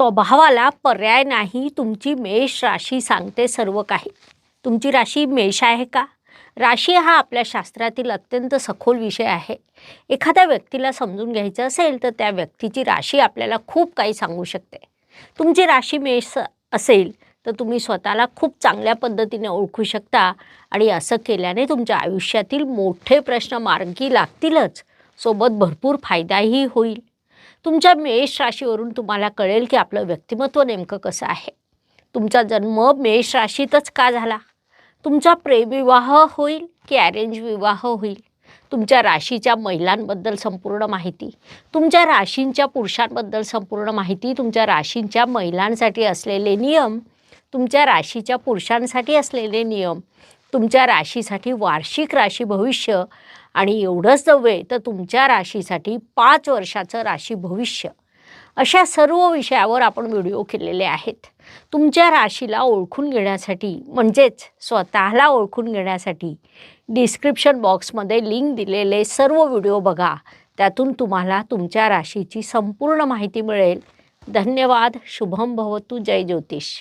स्वभावाला पर्याय नाही तुमची मेष राशी सांगते सर्व काही. तुमची राशी मेष आहे का? राशी हा आपल्या शास्त्रातील अत्यंत सखोल विषय आहे. एखाद्या व्यक्तीला समजून घ्यायचं असेल तर त्या व्यक्तीची राशी आपल्याला खूप काही सांगू शकते. तुमची राशी मेष असेल तर तुम्ही स्वतःला खूप चांगल्या पद्धतीने ओळखू शकता आणि असं केल्याने तुमच्या आयुष्यातील मोठे प्रश्न मार्गी लागतीलच. सोबत भरपूर फायदाही होईल. तुमच्या मेष राशीवरून तुम्हाला कळेल की आपलं व्यक्तिमत्व नेमकं कसं आहे. तुमचा जन्म मेष राशीतच का झाला? तुमचा प्रेमविवाह होईल की अरेंज विवाह होईल? तुमच्या राशीच्या महिलांबद्दल संपूर्ण माहिती? तुमच्या राशींच्या पुरुषांबद्दल संपूर्ण माहिती? तुमच्या राशींच्या महिलांसाठी असलेले नियम? तुमच्या राशीच्या पुरुषांसाठी असलेले नियम? तुमच्या राशीसाठी वार्षिक राशी भविष्य आणि एवढंच नव्हे तर तुमच्या राशीसाठी पाच वर्षाचं राशी भविष्य. अशा सर्व विषयावर आपण व्हिडिओ केलेले आहेत. तुमच्या राशीला ओळखून घेण्यासाठी म्हणजेच स्वतःला ओळखून घेण्यासाठी डिस्क्रिप्शन बॉक्समध्ये लिंक दिलेले सर्व व्हिडिओ बघा. त्यातून तुम्हाला तुमच्या राशीची संपूर्ण माहिती मिळेल. धन्यवाद. शुभम भवतु. जय ज्योतिष.